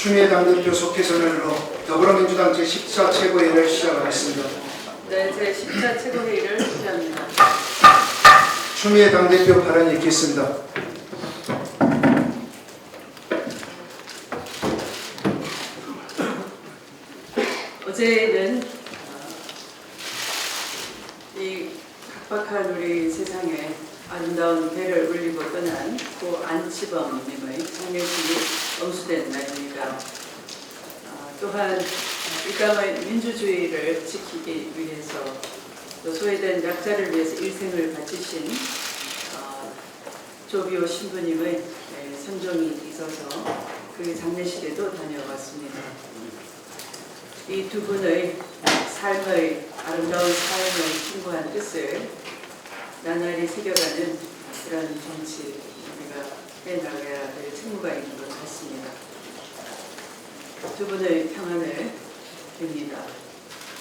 추미애 당대표 속해 선언으로 더불어민주당 제14 최고회의를 시작하겠습니다. 네, 제 10차 최고회의를 주재합니다. 추미애 당대표 발언 읽겠습니다. 어제는 어, 이 각박한 우리 세상에 아름다운 배를 울리고 떠난 고 안치범님의 장례식이 엄수된 날입니다. 어, 또한 이 땅의 민주주의를 지키기 위해서 또 소외된 약자를 위해서 일생을 바치신 어, 조비오 신부님의 네, 선종이 있어서 그 장례식에도 다녀왔습니다. 이 두 분의 삶의 아름다운 삶의 숭고한 뜻을 나날이 새겨가는 그런 정치 우리가 해나가야 될 책무가 있는 것 같습니다. 두 분의 평안을 빕니다.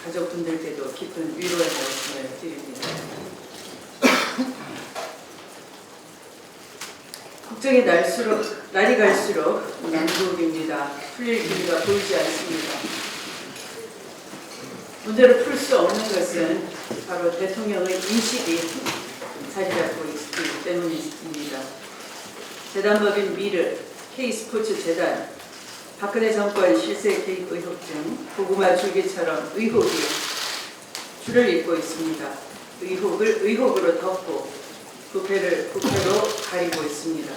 가족분들께도 깊은 위로의 말씀을 드립니다. 걱정이 날수록 날이 갈수록 난국입니다. 풀릴 기미가 보이지 않습니다. 문제를 풀 수 없는 것은 바로 대통령의 인식이 자리 잡고 있기 때문입니다. 재단법인 미르, K스포츠 재단, 박근혜 정권 실세 개입 의혹 등 고구마 줄기처럼 의혹이 줄을 잇고 있습니다. 의혹을 의혹으로 덮고 부패를 부패로 가리고 있습니다.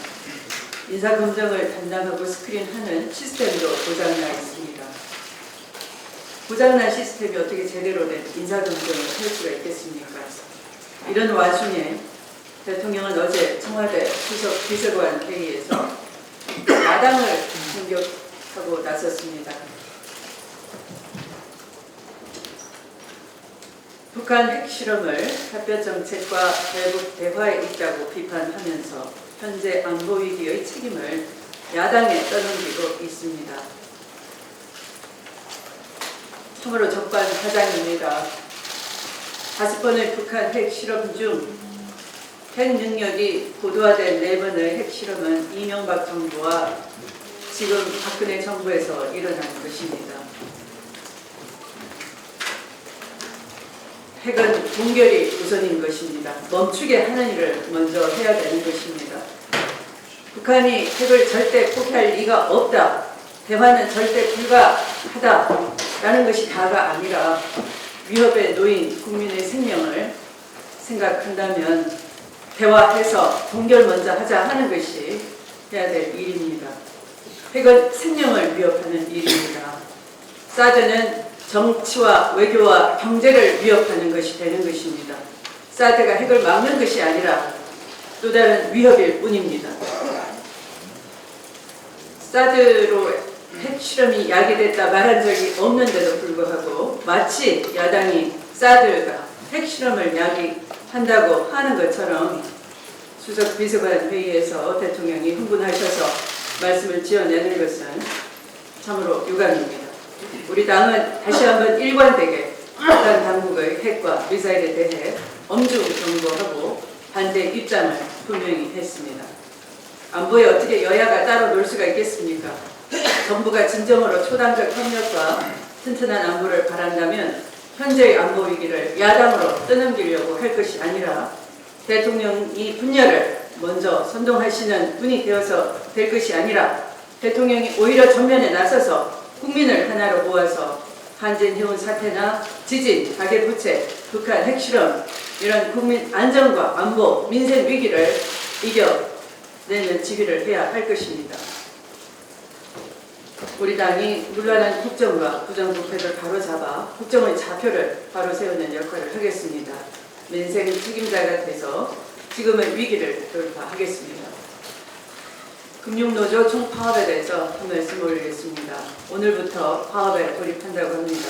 인사검증을 담당하고 스크린하는 시스템도 고장나 있습니다. 고장난 시스템이 어떻게 제대로 된 인사검증을 할 수가 있겠습니까? 이런 와중에 대통령은 어제 청와대 수석 비서관 회의에서 야당을 공격 하고 나섰습니다. 북한 핵실험을 햇볕 정책과 대북 대화에 있다고 비판하면서 현재 안보 위기의 책임을 야당에 떠넘기고 있습니다. 참으로 적반하장입니다. 다섯 번의 북한 핵 실험 중 핵 능력이 고도화된 네 번의 핵 실험은 이명박 정부와 지금 박근혜 정부에서 일어난 것입니다. 핵은 동결이 우선인 것입니다. 멈추게 하는 일을 먼저 해야 되는 것입니다. 북한이 핵을 절대 포기할 리가 없다. 대화는 절대 불가하다. 라는 것이 다가 아니라 위협에 놓인 국민의 생명을 생각한다면 대화해서 동결 먼저 하자 하는 것이 해야 될 일입니다. 핵은 생명을 위협하는 일입니다. 사드는 정치와 외교와 경제를 위협하는 것이 되는 것입니다. 사드가 핵을 막는 것이 아니라 또 다른 위협일 뿐입니다. 사드로 핵 실험이 야기됐다 말한 적이 없는데도 불구하고 마치 야당이 사드가 핵 실험을 야기한다고 하는 것처럼 수석 비서관 회의에서 대통령이 흥분하셔서 말씀을 지어내는 것은 참으로 유감입니다. 우리 당은 다시 한번 일관되게 북한 당국의 핵과 미사일에 대해 엄중 경고하고 반대 입장을 분명히 했습니다. 안보에 어떻게 여야가 따로 놀 수가 있겠습니까? 정부가 진정으로 초당적 협력과 튼튼한 안보를 바란다면 현재의 안보 위기를 야당으로 떠넘기려고 할 것이 아니라 대통령이 분야를 먼저 선동하시는 분이 되어서 될 것이 아니라 대통령이 오히려 전면에 나서서 국민을 하나로 모아서 한전해운 사태나 지진, 가계부채, 북한 핵실험 이런 국민 안전과 안보, 민생 위기를 이겨내는 지휘를 해야 할 것입니다. 우리 당이 물란한 국정과 부정부패를 바로잡아 국정의 좌표를 바로 세우는 역할을 하겠습니다. 민생 책임자가 돼서 지금의 위기를 돌파하겠습니다. 금융노조 총파업에 대해서 한 말씀 올리겠습니다. 오늘부터 파업에 돌입한다고 합니다.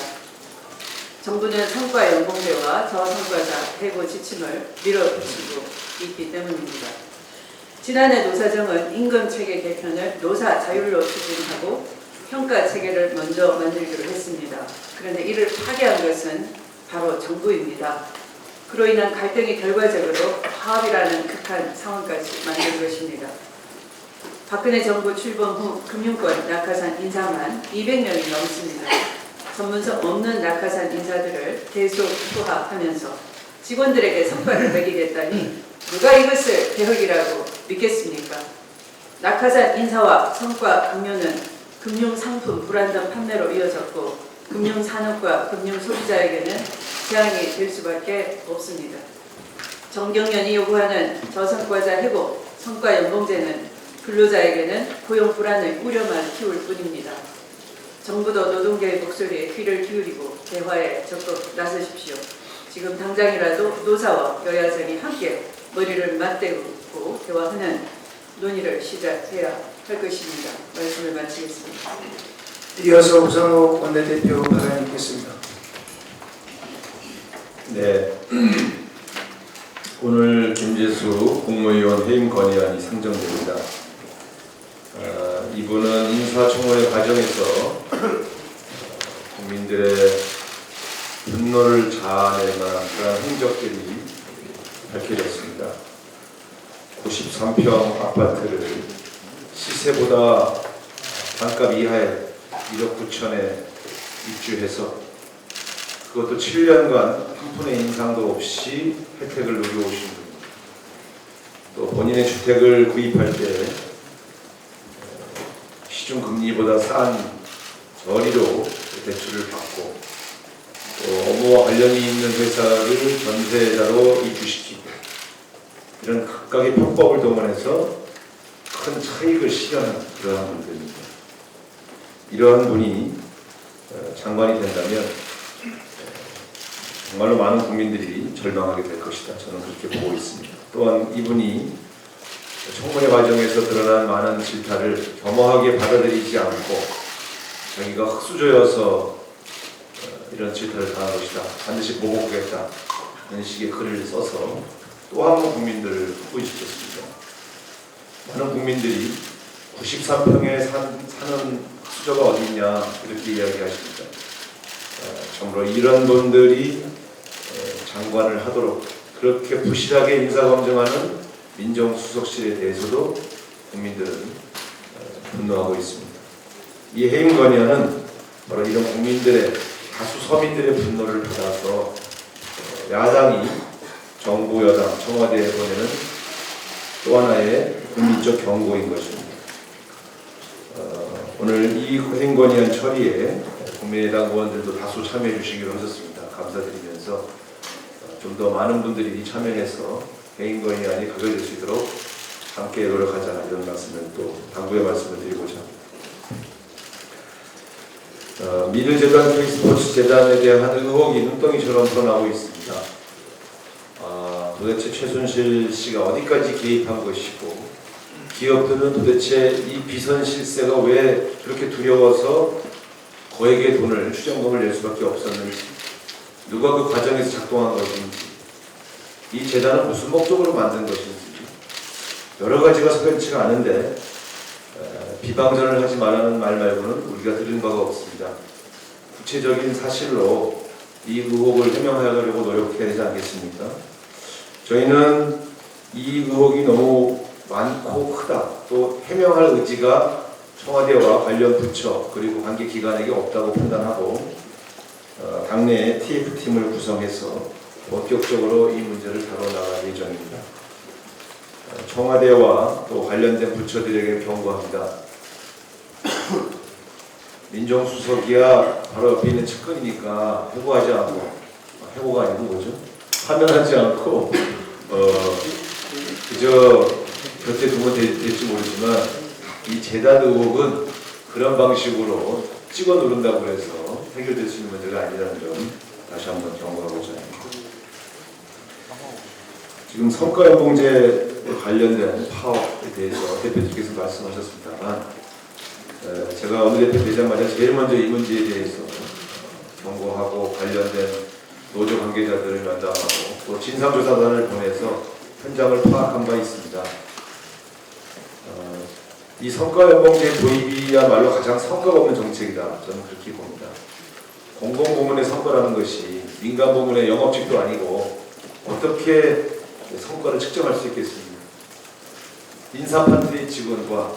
정부는 성과 연봉제와 저성과자 해고 지침을 밀어붙이고 있기 때문입니다. 지난해 노사정은 임금 체계 개편을 노사 자율로 추진하고 평가 체계를 먼저 만들기로 했습니다. 그런데 이를 파괴한 것은 바로 정부입니다. 그로 인한 갈등이 결과적으로 파업이라는 극한 상황까지 만든 것입니다. 박근혜 정부 출범 후 금융권 낙하산 인사만 200명이 넘습니다. 전문성 없는 낙하산 인사들을 계속 투하하면서 직원들에게 성과를 매기겠다니 누가 이것을 대흑이라고 믿겠습니까? 낙하산 인사와 성과 강요는 금융상품 불안정 판매로 이어졌고 금융 산업과 금융 소비자에게는 재앙이 될 수밖에 없습니다. 정경련이 요구하는 저성과자 회복, 성과 연봉제는 근로자에게는 고용 불안의 우려만 키울 뿐입니다. 정부도 노동계의 목소리에 귀를 기울이고 대화에 적극 나서십시오. 지금 당장이라도 노사와 여야정이 함께 머리를 맞대고 대화하는 논의를 시작해야 할 것입니다. 말씀을 마치겠습니다. 이어서 우상호 원내대표 발언 있겠습니다. 네. 오늘 김재수 국무위원 해임 건의안이 상정됩니다. 아, 이분은 인사청문회 과정에서 어, 국민들의 분노를 자아낼 만한 그런 행적들이 밝혀졌습니다. 93평 아파트를 시세보다 반값 이하의 1억 9천에 입주해서 그것도 7년간 한 푼의 인상도 없이 혜택을 누려오신 분. 또 본인의 주택을 구입할 때 어, 시중 금리보다 싼 저리로 대출을 받고 또 업무와 관련이 있는 회사를 전세자로 입주시키고 이런 각각의 편법을 동원해서 큰 차익을 실현한 그러한 분들입니다. 이러한 분이 어, 장관이 된다면 정말로 많은 국민들이 절망하게 될 것이다. 저는 그렇게 보고 있습니다. 또한 이분이 청문회 과정에서 드러난 많은 질타를 겸허하게 받아들이지 않고 자기가 흑수저여서 어, 이런 질타를 당한 것이다. 반드시 보복하겠다. 이런 식의 글을 써서 또 한 번 국민들을 후회시켰습니다. 많은 국민들이 93평에 산, 사는 흑 수저가 어디 있냐 이렇게 이야기하십니다. 어, 정말로 이런 분들이 에, 장관을 하도록 그렇게 부실하게 인사검증하는 민정수석실에 대해서도 국민들은 어, 분노하고 있습니다. 이 해임 건의안은 바로 이런 국민들의 다수 서민들의 분노를 받아서 어, 야당이 정부 여당 청와대에 보내는 또 하나의 국민적 경고인 것입니다. 어, 오늘 이 해임 건의안 처리에 국민의당 의원들도 다수 참여해 주시기로 하셨습니다. 감사드리면서 어, 좀더 많은 분들이 참여해서 개인 건의안이 가져질 수 있도록 함께 노력하자 이런 말씀을 또 당부의 말씀을 드리고자 합니다. 어, 미르재단 K스포츠 재단에 대한 의혹이 눈덩이처럼 드러나고 있습니다. 아, 도대체 최순실 씨가 어디까지 개입한 것이고 기업들은 도대체 이 비선 실세가 왜 그렇게 두려워서 거액의 돈을 추정금을 낼 수밖에 없었는지 누가 그 과정에서 작동한 것인지 이 재단은 무슨 목적으로 만든 것인지 여러 가지가 석연치가 않은데 에, 비방전을 하지 말라는 말 말고는 우리가 들은 바가 없습니다. 구체적인 사실로 이 의혹을 해명하려고 노력해야 되지 않겠습니까? 저희는 이 의혹이 너무 많고 크다. 또 해명할 의지가 청와대와 관련 부처 그리고 관계 기관에게 없다고 판단하고 어, 당내에 TF팀을 구성해서 본격적으로 이 문제를 다뤄나갈 예정입니다. 어, 청와대와 또 관련된 부처들에게 경고합니다. 민정수석이야 바로 옆에 있는 측근이니까 해고하지 않고 아, 해고가 아니고 뭐죠? 파면하지 않고 어, 그저 곁에 두면 될지 모르지만 이 재단 의혹은 그런 방식으로 찍어 누른다고 해서 해결될 수 있는 문제가 아니라는 점 다시 한번 경고하고자 합니다. 지금 성과연봉제 관련된 파업에 대해서 대표님께서 말씀하셨습니다만 에, 제가 어느 대표 되자마자 제일 먼저 이 문제에 대해서 경고하고 관련된 노조 관계자들을 면담하고 또 진상조사단을 보내서 현장을 파악한 바 있습니다. 어, 이 성과연봉제 도입이야말로 가장 성과가 없는 정책이다. 저는 그렇게 봅니다. 공공부문의 성과라는 것이 민간부문의 영업직도 아니고 어떻게 성과를 측정할 수 있겠습니까? 인사파트의 직원과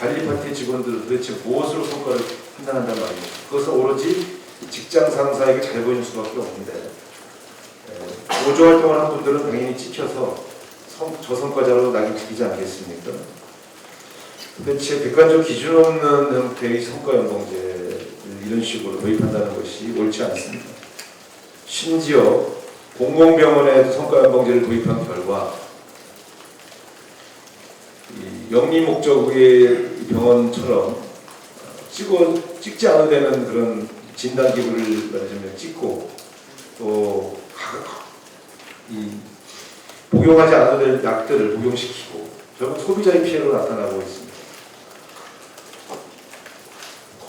관리 파트 직원들은 도대체 무엇으로 성과를 판단한단 말이에요. 그것은 오로지 직장 상사에게 잘 보이는 수밖에 없는데 에, 노조 활동을 한 분들은 당연히 찍혀서 성, 저성과자로 낙인 찍히지 않겠습니까? 도대체 객관적 기준 없는 형태의 성과 연봉제를 이런 식으로 도입한다는 것이 옳지 않습니다. 심지어 공공병원에도 성과 연봉제를 도입한 결과 이 영리 목적의 병원처럼 찍어 찍지 않아도 되는 그런 진단 기구를 말하자면 찍고 또 이 복용하지 않아도 될 약들을 복용시키고 결국 소비자의 피해로 나타나고 있습니다.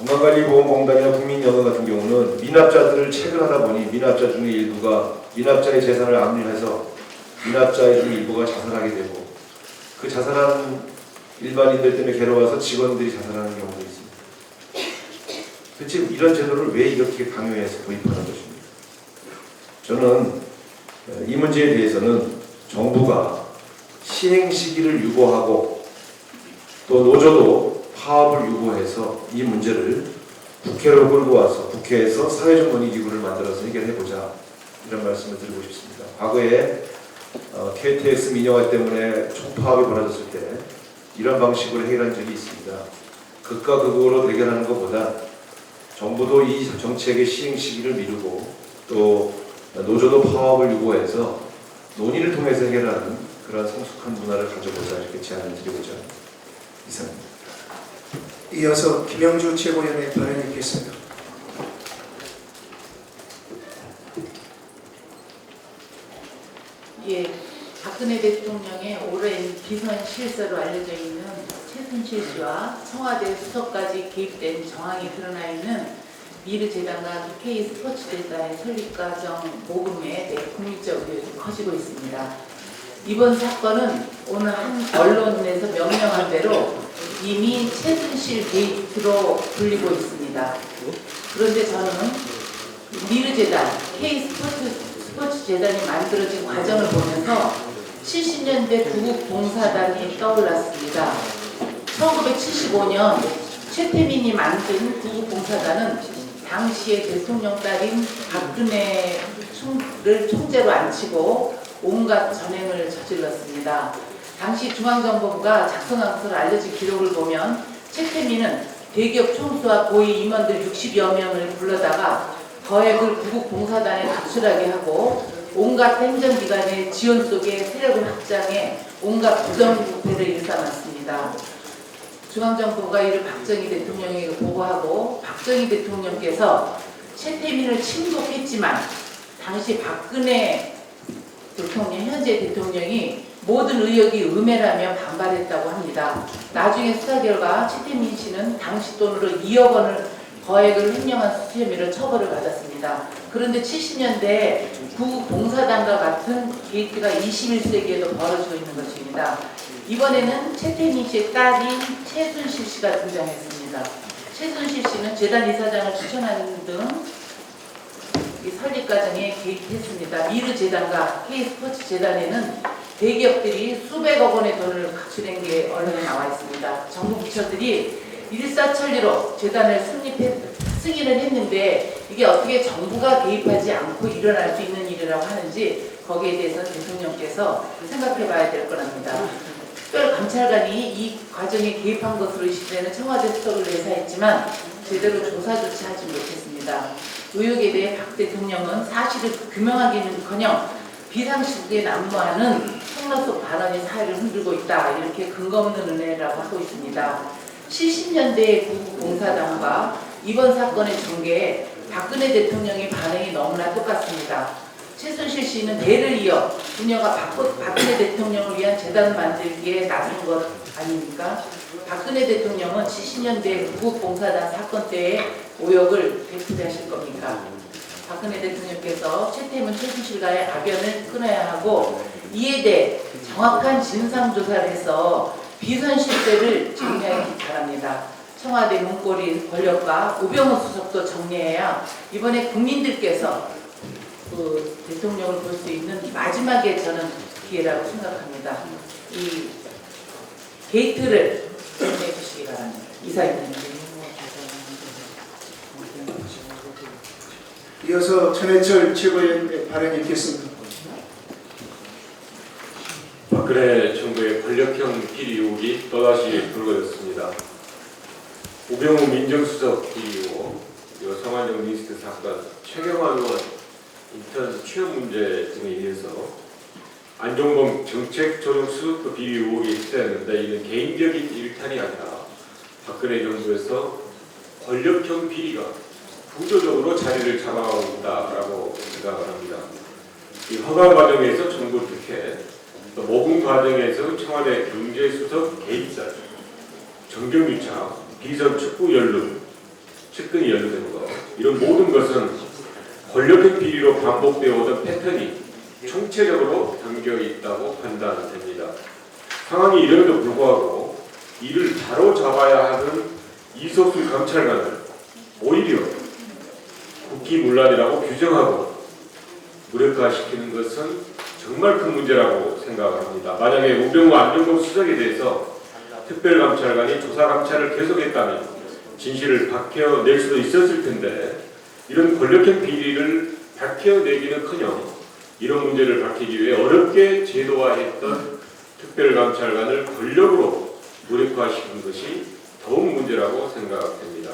건강관리보험공단이나 국민연금 같은 경우는 미납자들을 체결하다 보니 미납자 중에 일부가 미납자의 재산을 압류해서 미납자의 중 일부가 자살하게 되고 그 자살한 일반인들 때문에 괴로워서 직원들이 자살하는 경우도 있습니다. 도대체 이런 제도를 왜 이렇게 강요해서 도입하는 것입니까? 저는 이 문제에 대해서는 정부가 시행 시기를 유보하고 또 노조도 파업을 유보해서 이 문제를 국회로 끌고 와서 국회에서 사회적 논의 기구를 만들어서 해결해 보자 이런 말씀을 드리고 싶습니다. 과거에 어, KTX 민영화 때문에 총파업이 벌어졌을 때 이런 방식으로 해결한 적이 있습니다. 극과 극으로 대결하는 것보다 정부도 이 정책의 시행 시기를 미루고 또 노조도 파업을 유보해서 논의를 통해서 해결하는 그런 성숙한 문화를 가져보자 이렇게 제안을 드리고자 이상입니다. 이어서 김영주 최고위원의 발언이 있겠습니다. 예, 박근혜 대통령의 오랜 비선 실세로 알려져 있는 최순실 씨와 청와대 수석까지 개입된 정황이 드러나 있는 미르재단과 K 스포츠재단의 설립 과정 모금에 대해 국민적 의혹이 커지고 있습니다. 이번 사건은 오늘 한 언론에서 명명한 대로 이미 최순실 게이트로 불리고 있습니다. 그런데 저는 미르재단, K 스포츠 스포츠 재단이 만들어진 과정을 보면서 70년대 구국 봉사단이 떠올랐습니다. 1975년 최태민이 만든 구국 봉사단은 당시의 대통령 딸인 박근혜를 총재로 앉히고 온갖 전행을 저질렀습니다. 당시 중앙정보부가 작성한 것으로 알려진 기록을 보면 최태민은 대기업 총수와 고위 임원들 60여 명을 불러다가 거액을 구국 봉사단에 각출하게 하고 온갖 행정기관의 지원 속에 세력을 확장해 온갖 부정부패를 일삼았습니다. 중앙정부가 이를 박정희 대통령에게 보고하고 박정희 대통령께서 최태민을 친독했지만 당시 박근혜 대통령, 현재 대통령이 모든 의혹이 음해라며 반발했다고 합니다. 나중에 수사 결과 최태민 씨는 당시 돈으로 2억 원을 거액을 횡령한 수수 혐의로 처벌을 받았습니다. 그런데 70년대 구국 봉사단과 같은 게이트가 21세기에도 벌어지고 있는 것입니다. 이번에는 최태민 씨의 딸인 최순실 씨가 등장했습니다. 최순실 씨는 재단 이사장을 추천하는 등이 설립 과정에 개입했습니다. 미르 재단과 K 스포츠 재단에는 대기업들이 수백억 원의 돈을 각출한 게 언론에 나와 있습니다. 정부 부처들이 일사천리로 재단을 승인을 했는데 이게 어떻게 정부가 개입하지 않고 일어날 수 있는 일이라고 하는지 거기에 대해서 대통령께서 생각해 봐야 될 거랍니다. 특별 감찰관이 이 과정에 개입한 것으로 의심되는 청와대 수석을 내사했지만 제대로 조사조차 하지 못했습니다. 의혹에 대해 박 대통령은 사실을 규명하기는커녕 비상식에 난무하는 폭로속 발언이 사회를 흔들고 있다 이렇게 근거 없는 은혜라고 하고 있습니다. 70년대 구국봉사단과 이번 사건의 전개에 박근혜 대통령의 반응이 너무나 똑같습니다. 최순실 씨는 대를 이어 부녀가 박- 박근혜 대통령을 위한 재단을 만들기에 나선 것 아닙니까? 박근혜 대통령은 70년대 구국 봉사단 사건 때의 오역을 되풀이하실 겁니까? 박근혜 대통령께서 최태문 최순실과의 악연을 끊어야 하고 이에 대해 정확한 진상조사를 해서 비선 실세를 정리하기 바랍니다. 청와대 문고리 권력과 우병우 수석도 정리해야 이번에 국민들께서 그 대통령을 볼 수 있는 마지막에 저는 기회라고 생각합니다. 이 게이트를 정리해 주시기 주시기 바랍니다. 이사입니다. 이어서 천해철 최고위원의 발언이 있겠습니다. 박근혜 정부의 권력형 비리 의혹이 또다시 불거졌습니다. 우병우 민정수석 비리 의혹, 성완종 리스트 사건, 최경환 의원 인턴 취업 문제 등에 의해서 안종범 정책조정수 그 비리 의혹이 휩싸였는데 이는 개인적인 일탈이 아니라 박근혜 정부에서 권력형 비리가 구조적으로 자리를 잡아가고 있다라고 생각을 합니다. 이 허가 과정에서 정부 특혜, 또 모금 과정에서 청와대 경제수석 개입설, 정경유착, 비선 축구 연루, 측근이 연루되는 것 이런 모든 것은 권력형 비리로 반복되어 오던 패턴이 총체적으로 담겨 있다고 판단됩니다. 상황이 이름에도 불구하고 이를 바로 잡아야 하는 이석수 감찰관을 오히려 국기문란이라고 규정하고 무력화시키는 것은 정말 큰 문제라고 생각을 합니다. 만약에 우병우 안정범 수석에 대해서 특별감찰관이 조사 감찰을 계속했다면 진실을 밝혀낼 수도 있었을 텐데 이런 권력형 비리를 밝혀내기는커녕 이런 문제를 밝히기 위해 어렵게 제도화했던 특별감찰관을 권력으로 무력화시킨 것이 더욱 문제라고 생각됩니다.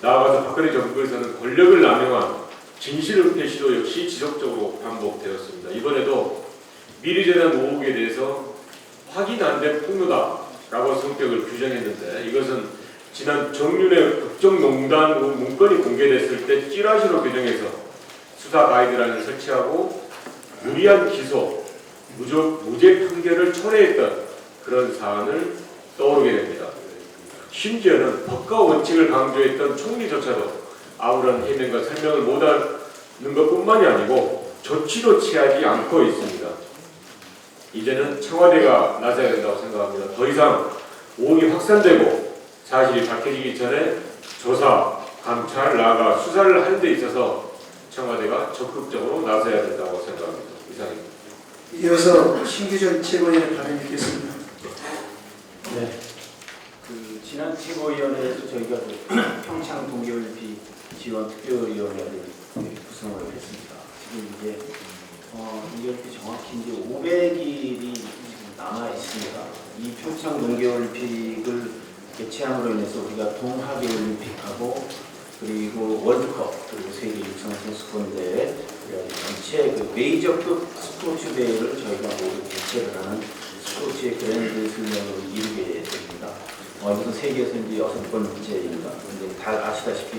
나아가서 박근혜 정부에서는 권력을 남용한 진실은폐 시도 역시 지속적으로 반복되었습니다. 이번에도 미리 재단 의혹에 대해서 확인 안 된 폭로다라고 성격을 규정했는데 이것은 지난 정윤회 국정농단 문건이 공개됐을 때 찌라시로 규정해서 수사 가이드라인을 설치하고 무리한 기소, 무죄 판결을 철회했던 그런 사안을 떠오르게 됩니다. 심지어는 법과 원칙을 강조했던 총리조차도 아무런 해명과 설명을 못하는 것뿐만이 아니고 조치도 취하지 않고 있습니다. 이제는 청와대가 나서야 된다고 생각합니다. 더 이상 의혹이 확산되고 사실이 밝혀지기 전에 조사, 감찰, 나아가 수사를 하는 데 있어서 청와대가 적극적으로 나서야 된다고 생각합니다. 이상입니다. 이어서 신규전 최고위원의 발언이 있겠습니다. 네. 그 지난 최고위원회에서 저희가 그 평창 동계올림픽 지원 특별위원회를 구성을 했습니다. 지금 이제 어, 이게 정확히 이제 500일이 지금 남아 있습니다. 이 평창 동계올림픽을 개최함으로 인해서 우리가 동하계 올림픽하고 그리고 월드컵 그리고 세계 육상 선수권 대회 전체 그 메이저급 스포츠 대회를 저희가 모두 개최를 하는 스포츠의 그랜드 슬램으로 이루게 됩니다. 어, 이것은 세계에서 이제 여섯 번째입니다. 그런데 다 아시다시피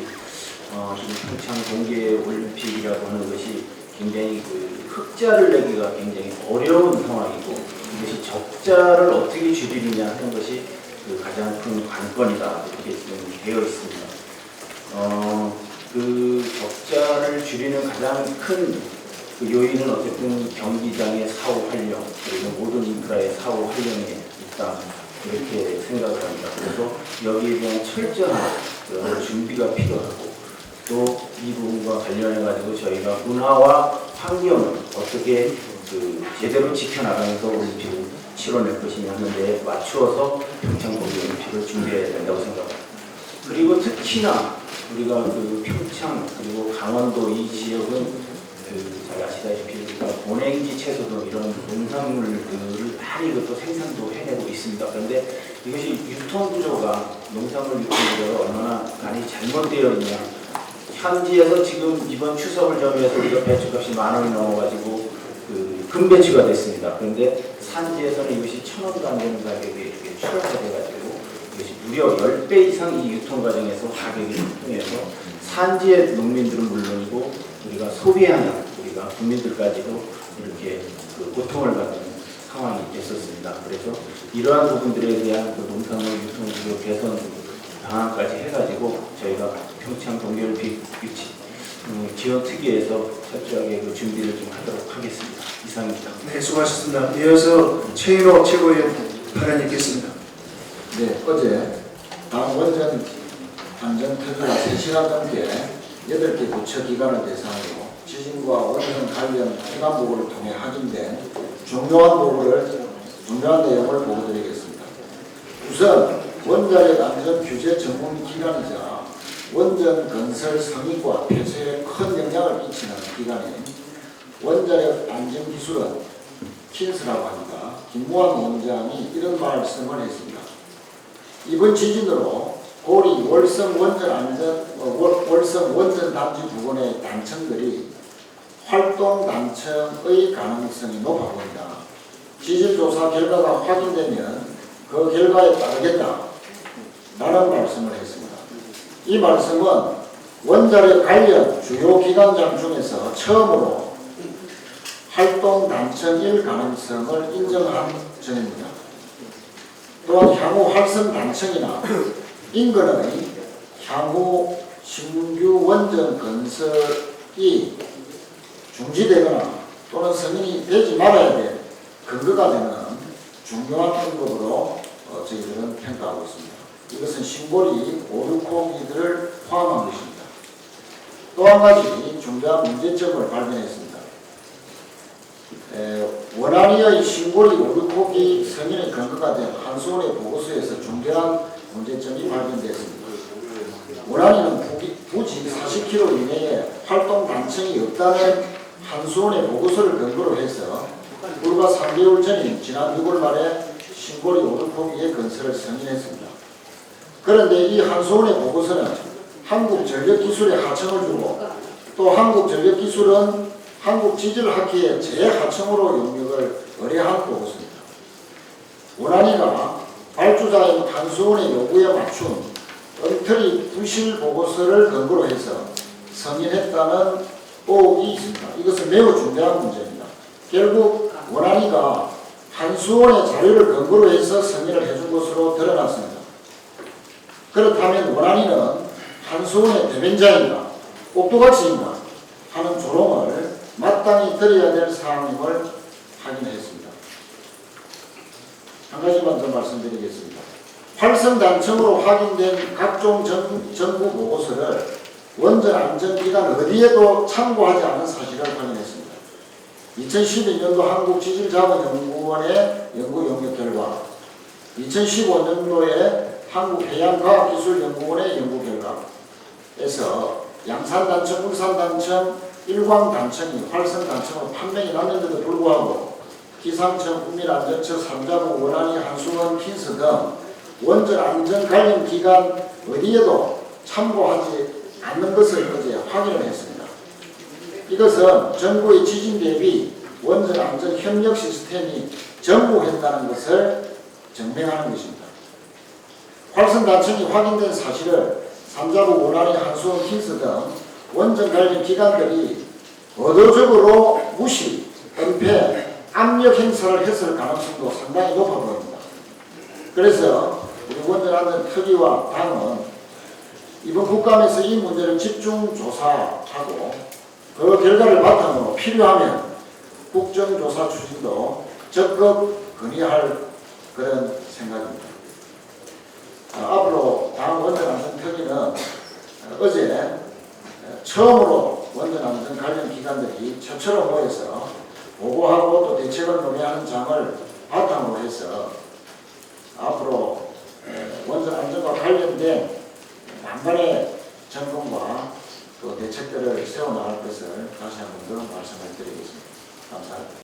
어, 이 평창 동계 올림픽이라고 하는 것이 굉장히 그 흑자를 내기가 굉장히 어려운 상황이고 이것이 적자를 어떻게 줄이느냐 하는 것이 그 가장 큰 관건이다 이렇게 지금 되어 있습니다. 어, 그 적자를 줄이는 가장 큰 그 요인은 어쨌든 경기장의 사후 활용 그리고 모든 인프라의 사후 활용에 있다 이렇게 생각을 합니다. 그래서 여기에 대한 철저한 준비가 필요하고 또 이 부분과 관련해 가지고 저희가 문화와 환경을 어떻게 그 제대로 지켜나가면서 올림픽을 치러낼 것이냐 하는데 맞추어서 평창 동계올림픽을 준비해야 된다고 생각합니다. 그리고 특히나 우리가 그 평창 그리고 강원도 이 지역은 그 잘 아시다시피 우리가 본행지 채소도 이런 농산물들을 많이 그또 생산도 해내고 있습니다. 그런데 이것이 유통 구조가 농산물 유통 구조가 얼마나 많이 잘못되어 있냐. 현지에서 지금 이번 추석을 점유해서 우리가 배추값이 만 원이 넘어가지고 그 금배추가 됐습니다. 그런데 산지에서는 이것이 천 원도 안 되는 가격에 이렇게 출하가 돼가지고 이것이 무려 10배 이상 이 유통 과정에서 가격이 상승해서 산지의 농민들은 물론이고 우리가 소비하는 우리가 국민들까지도 이렇게 그 고통을 받는 상황이 됐었습니다. 그래서 이러한 부분들에 대한 그 농산물 유통구조 개선 방안까지 해가지고 저희가 평창 동계올림픽 유치 음, 지원 특위에서 철저하게 그 준비를 좀 하도록 하겠습니다. 이상입니다. 네, 수고하셨습니다. 이어서 최인호 최고위원 발언이 있겠습니다. 네, 어제 당 원전 안전 태도와 3시간 넘게 8개 부처 기관을 대상으로 지진과 원전 관련 기관 보고를 통해 확인된 중요한 보고를 중요한 내용을 보고드리겠습니다. 우선 원자력 안전 규제 전문 기관이자 원전 건설 성의과 폐쇄에 큰 영향을 끼치는 기관인 원자력 안전 기술은 킨스라고 합니다. 김무환 원장이 이런 말씀을 했습니다. 이번 지진으로 고리 월성 원전 안전 어, 월- 월성 원전 단지 부근의 단층들이 활동 단층의 가능성이 높아 보인다. 지질 조사 결과가 확인되면 그 결과에 따르겠다. 라는 말씀을 했습니다. 이 말씀은 원자력 관련 주요 기관장 중에서 처음으로 활동 단층일 가능성을 인정한 점입니다. 또한 향후 활성 단층이나 인근의 향후 신규 원전 건설이 중지되거나 또는 승인이 되지 말아야 될 근거가 되는 중요한 언급으로 어, 저희들은 평가하고 있습니다. 이것은 심골이 오류코기들을 포함한 것입니다. 또 한 가지 중대한 문제점을 발견했습니다. 에, 원안위의 신고리 오류코기 승인의 근거가 된 한수원의 보고서에서 중대한 문제점이 발견됐습니다. 원안위는 부기- 부지 40km 이내에 활동 단층이 없다는 한수원의 보고서를 근거로 해서 불과 3개월 전인 지난 6월 말에 신고리 오르코기의 건설을 승인했습니다. 그런데 이 한수원의 보고서는 한국전력기술에 하청을 주고 또 한국전력기술은 한국지질학회의 재하청으로 용역을 의뢰한 보고서입니다. 원안위가 한수원의 요구에 맞춘 엉터리 부실 보고서를 근거로 해서 승인했다는 의혹이 있습니다. 이것은 매우 중대한 문제입니다. 결국 원안위가 한수원의 자료를 근거로 해서 승인을 해준 것으로 드러났습니다. 그렇다면 원안위는 한수원의 대변자인가 꼭두각시인가 하는 조롱을 마땅히 드려야 될 사항임을 확인했습니다. 한 가지만 더 말씀드리겠습니다. 활성단층으로 확인된 각종 정, 정부 보고서를 원전 안전기관 어디에도 참고하지 않은 사실을 확인했습니다. 2012년도 한국지질자원연구원의 연구 용역 결과, 2015년도에 한국해양과학기술연구원의 연구 결과에서 양산단층, 울산단층, 일광단층이 활성단층으로 판명이 났는데도 불구하고 기상청, 국민안전처, 삼자부, 원안위, 한수원, 킨스 등 원전 안전 관련 기관 어디에도 참고하지 않는 것을 어제 확인을 했습니다. 이것은 정부의 지진 대비 원전 안전 협력 시스템이 전무했다는 것을 증명하는 것입니다. 활성 단층이 확인된 사실을 삼자부 원안위 한수원 킨스 등 원전 관련 기관들이 의도적으로 무시, 은폐, 압력 행사를 했을 가능성도 상당히 높아 보입니다. 그래서 원전 안전 특위와 당은 이번 국감에서 이 문제를 집중 조사하고 그 결과를 바탕으로 필요하면 국정조사 추진도 적극 건의할 그런 생각입니다. 어, 앞으로 다음 원전안전 특위는 어제 처음으로 원전안전 관련 기관들이 처처럼 모여서 보고하고 또 대책을 논의하는 장을 바탕으로 해서 앞으로 원전 안전과 관련된 만반의 점검과 또 대책들을 세워나갈 것을 다시 한 번 더 말씀을 드리겠습니다. 감사합니다.